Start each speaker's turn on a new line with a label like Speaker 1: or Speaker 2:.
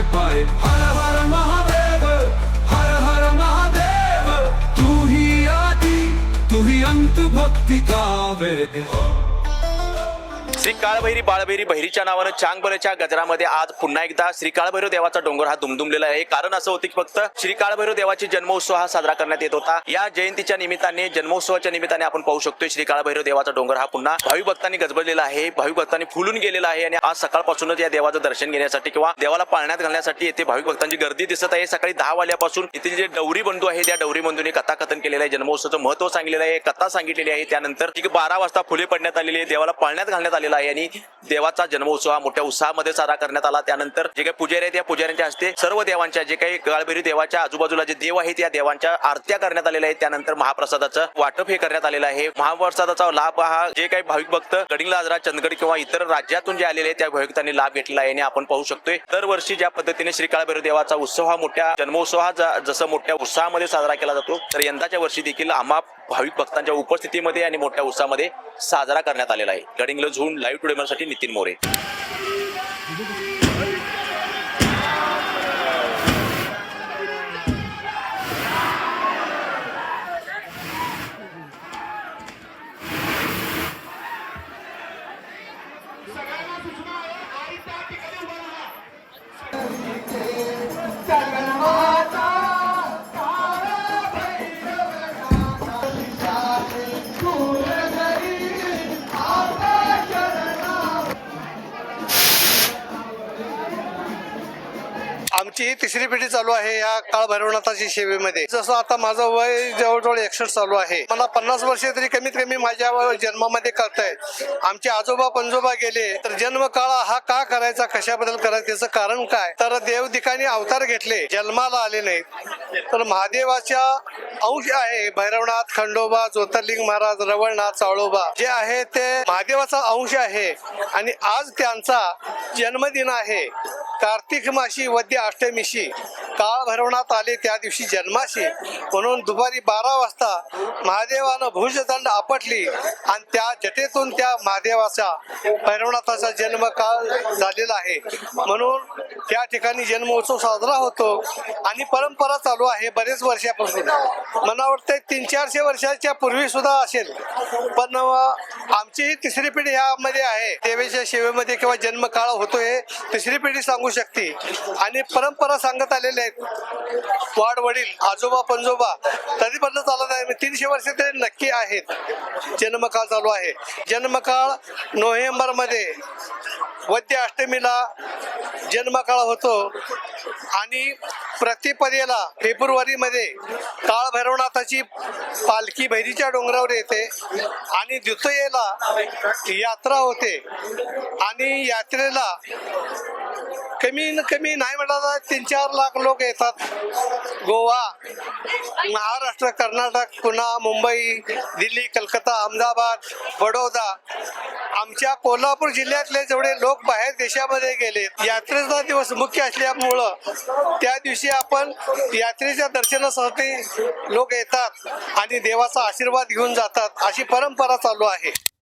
Speaker 1: वरदान पाए हर हर महादेव हर हर महादेव तू ही आदि तू ही अंत भक्ति का वेद
Speaker 2: श्री काळभैरी बाळभैरी बहिरीच्या नावानं चांगबरेच्या गजरामध्ये आज पुन्हा एकदा श्री काळभैरव देवाचा डोंगर हा दुमदुमलेला आहे. कारण असं होतं की फक्त श्री काळभैरव देवाची जन्मोत्सव हा साजरा करण्यात येत होता. या जयंतीच्या निमित्ताने जन्मोत्सवाच्या निमित्ताने आपण पाहू शकतोय श्री काळभैरव देवाचा डोंगर हा पुन्हा भावी भक्तांनी गजबजलेला आहे. भावी भक्तांनी फुलून गेलेला आहे आणि आज सकाळपासूनच या देवाचं दर्शन घेण्यासाठी किंवा देवाला पाळण्यात घालण्यासाठी येथे भाविक भक्तांची गर्दी दिसत आहे. सकाळी दहा वाजल्यापासून इथे जे डवरी बंधू आहे त्या डवरी बंधूंनी कथाकथन केलेलं आहे. जन्मोत्सवाचं महत्त्व सांगितलेलं आहे कथा सांगितलेली आहे. त्यानंतर बारा वाजता फुले पडण्यात आलेली आहे. देवाला पाळण्यात घालण्यात आलेला आहे आणि देवाचा जन्मोत्सव हा मोठ्या उत्साहामध्ये साजरा करण्यात आला. त्यानंतर जे काही पुजारी आहेत त्या पुजाऱ्यांच्या हस्ते सर्व देवांच्या जे काही काळबेरी देवाच्या आजूबाजूला जे देव आहेत या देवांच्या आरत्या करण्यात आलेल्या आहेत. त्यानंतर महाप्रसादाचं वाटप हे करण्यात आलेलं आहे. महाप्रसादाचा लाभ हा जे काही भाविक भक्त गडिंगला आजरा चंदगड किंवा इतर राज्यातून जे आलेले आहेत त्या भाविकांनी लाभ घेतलेला आहे आणि आपण पाहू शकतोय. दरवर्षी ज्या पद्धतीने श्री काळभैरव देवाचा उत्सव हा मोठ्या जन्मोत्सव हा जसं मोठ्या उत्साहामध्ये साजरा केला जातो तर यंदाच्या वर्षी देखील आम्हा भाविक भक्तांच्या उपस्थितीमध्ये आणि मोठ्या उत्साहामध्ये साजरा करण्यात आलेला आहे. गडिंगला झून लाईव्ह टुडे साठी नितीन मोरे.
Speaker 3: आमची तिसरी पिढी चालू आहे या काळ भैरवनाथाची सेवेमध्ये जसं आता माझं वय जवळजवळ एकसष्ट चालू आहे. मला पन्नास वर्ष तरी कमीत कमी माझ्या जन्मामध्ये करतायत आमचे आजोबा पंजोबा गेले तर जन्म काळ हा का करायचा कशाबद्दल करायचा त्याचं कारण काय? तर देव ठिकाणी अवतार घेतले जन्माला आले नाहीत. तर महादेवाच्या अंश आहे भैरवनाथ खंडोबा ज्योतिर्लिंग महाराज रवळनाथ चाळोबा. जे आहे ते महादेवाचा अंश आहे. आणि आज त्यांचा जन्मदिन आहे. कार्तिक माशी वद्य अष्टमीशी काळ भरवण्यात आले त्या दिवशी जन्माशी. म्हणून दुपारी बारा वाजता महादेवानं भुजदंड आपटली आणि त्या जटेतून त्या महादेवाचा भैरवनाथाचा जन्म काळ झालेला आहे. म्हणून त्या ठिकाणी जन्मोत्सव साजरा होतो आणि परंपरा चालू आहे बरेच वर्षापासून. मला वाटतं तीन चारशे वर्षाच्या पूर्वी सुद्धा असेल. पण आमची ही तिसरी पिढी ह्यामध्ये आहे. देवीच्या सेवेमध्ये किंवा जन्म काळ होतोय तिसरी पिढी सांगू शकते. आणि परंपरा सांगत आलेल्या आहेत वाढ वडील आजोबा पंजोबा तरी पण चालत आहे. तीनशे वर्ष ते नक्की आहेत. जन्मकाळ चालू आहे. जन्मकाळ नोव्हेंबरमध्ये वद्य अष्टमीला जन्मकाळ होतो. आणि प्रतिपदेला फेब्रुवारीमध्ये काळभैरवनाथाची काळ भैरवनाथाची पालखी भैरीच्या डोंगरावर येते. आणि द्वितीयेला यात्रा होते. आणि यात्रेला कमी न कमी नाही म्हटलं तर तीन चार लाख लोक येतात. गोवा महाराष्ट्र कर्नाटक पुन्हा मुंबई दिल्ली कलकत्ता अहमदाबाद बडोदा. आमच्या कोल्हापूर जिल्ह्यातले जेवढे लोक बाहेर देशामध्ये गेले यात्रेचा दिवस मुख्य असल्यामुळं त्या दिवशी आपण यात्रेच्या दर्शनासाठी लोक येतात आणि देवाचा आशीर्वाद घेऊन जातात अशी परंपरा चालू आहे.